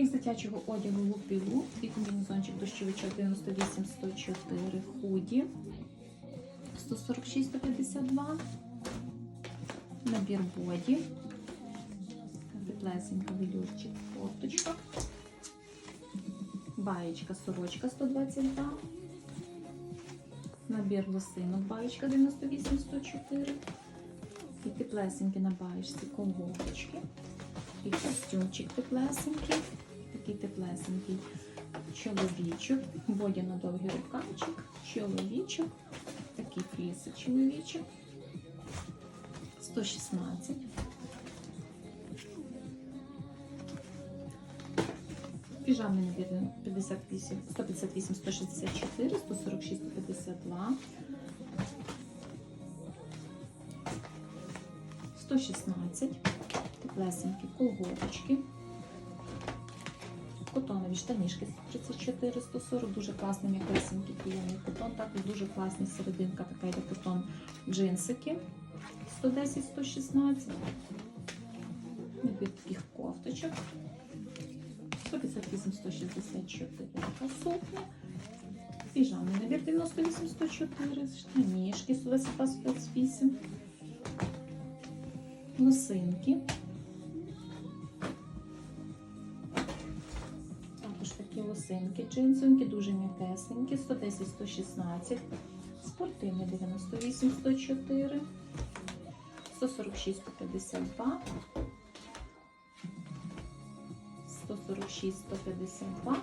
Міг дитячого одягу лупілу і комбінезончик дощовичок 98 104 худі 146 152 набір боді теплесенька велюрчик кофточка баєчка сорочка 122 набір лосинок баєчка 98 104 і теплесенькі на баєчці колготочки і костюмчик теплесенький, такий теплесенький чоловічок, боді на довгий рукавчик, чоловічок, такий флісик чоловічок, 116. Піжамний набір 58, 158, 164, 146, 152, 116 теплесенькі колготочки, котонові штанішки 34, 140, дуже класний м'якесенький приємний котон, також дуже класний серединка, така йде котон джинсики 110, 116, набір таких кофточок. 158, 164, така сукня. Піжамний набір 98, 104, штанішки 122, 128, лосинки. Лосинки, джинсоньки, дуже м'якесенькі, 110, 116, спортивні 98, 104, 146, 152, 146, 152,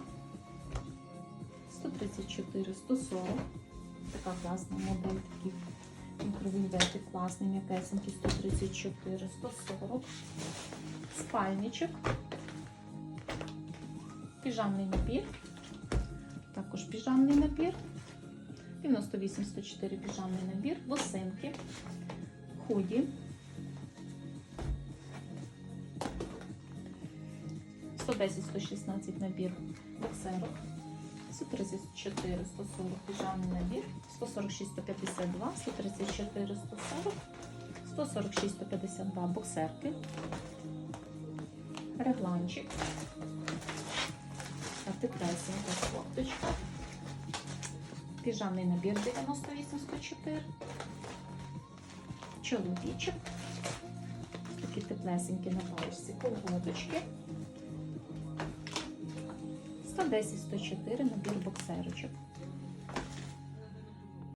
134, 140. Така класна модель, такі мікровельвети, класний, м'якесенький, 134, 140, спальничок, піжамний набір, також піжамний набір, 98, 104 піжамний набір, лосинки, худі, 110, 116 набір боксерок, 134, 140 піжамний набір, 146, 152, 134, 140, 146, 152 боксерки, регланчик, артиклесінка, кофточка, піжамний набір 98, 104, чоловічок, такі теплесенькі на паличці, колготочки, 110, 104 набір боксерочок.